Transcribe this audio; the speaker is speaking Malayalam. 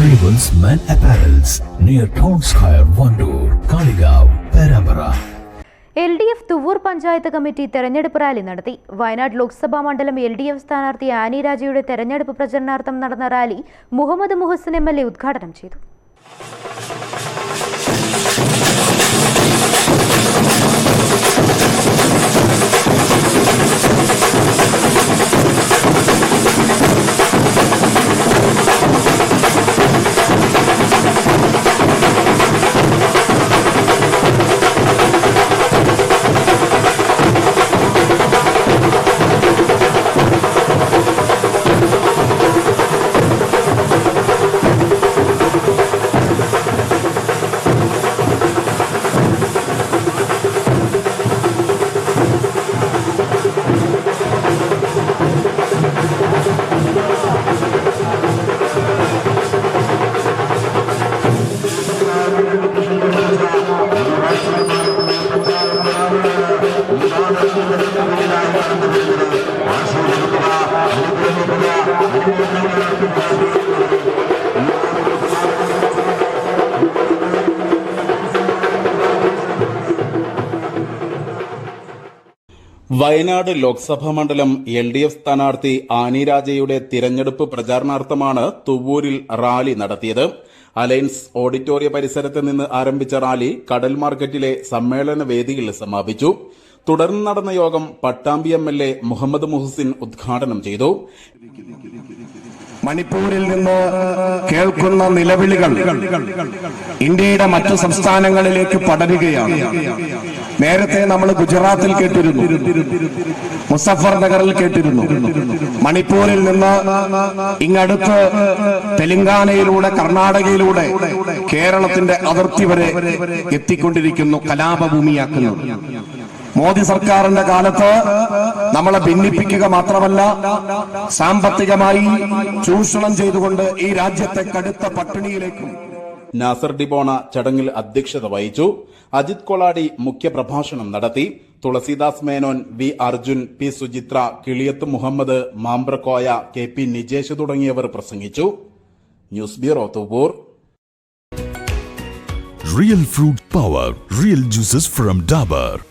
Arrivals Men Apparels near Town Square, Wandoor Kaligav, Perambara. L D F Thuvoor panchayat committee തെരഞ്ഞെടുപ്പ് റാലി നടത്തി വയനാട് ലോക്സഭാ മണ്ഡലം എൽ ഡി എഫ് സ്ഥാനാർത്ഥി ആനി രാജയുടെ തെരഞ്ഞെടുപ്പ് പ്രചരണാർത്ഥം നടന്ന rally Muhammad Muhsin M L A ഉദ്ഘാടനം ചെയ്തു വയനാട് ലോക്സഭാ മണ്ഡലം എൽ ഡി എഫ് സ്ഥാനാർത്ഥി ആനി രാജയുടെ തിരഞ്ഞെടുപ്പ് പ്രചാരണാർത്ഥമാണ് തുവ്വൂരിൽ റാലി നടത്തിയത്. അലയൻസ് ഓഡിറ്റോറിയ പരിസരത്ത് നിന്ന് ആരംഭിച്ച റാലി കടൽ മാർക്കറ്റിലെ സമ്മേളന വേദിയിൽ സമാപിച്ചു. തുടർന്ന് നടന്ന യോഗം Pattambi M L A Muhammad Muhsin ഉദ്ഘാടനം ചെയ്തു. മണിപ്പൂരിൽ നിന്ന് കേൾക്കുന്ന നിലവിളികൾ ഇന്ത്യയുടെ മറ്റു സംസ്ഥാനങ്ങളിലേക്ക് പടരുകയാണ്. നേരത്തെ നമ്മൾ ഗുജറാത്തിൽ കേട്ടിരുന്നു. മുസഫർ നഗറിൽ കേട്ടിരുന്നു. മണിപ്പൂരിൽ നിന്ന് ഇങ്ങടുത്ത് തെലങ്കാനയിലൂടെ കർണാടകയിലൂടെ കേരളത്തിന്റെ അതിർത്തി വരെ എത്തിക്കൊണ്ടിരിക്കുന്നു കലാപഭൂമിയാക്കുന്നു മോദി സർക്കാരിന്റെ കാലത്ത് നമ്മളെ ഭിന്നിപ്പിക്കുക മാത്രമല്ല സാമ്പത്തികമായി ചൂഷണം ചെയ്തുകൊണ്ട് ഈ രാജ്യത്തെ കടുത്ത പട്ടിണിയിലേക്കും നാസർ ഡിബോണ ചടങ്ങിൽ അധ്യക്ഷത വഹിച്ചു. അജിത് കൊളാടി മുഖ്യപ്രഭാഷണം നടത്തി. Thulasidas Menon V Arjun P Suchitra Kiliyath Muhammad Mambrakoya K P Nijesh തുടങ്ങിയവർ പ്രസംഗിച്ചു. News bureau Thupur real fruit power real juices from Dabur.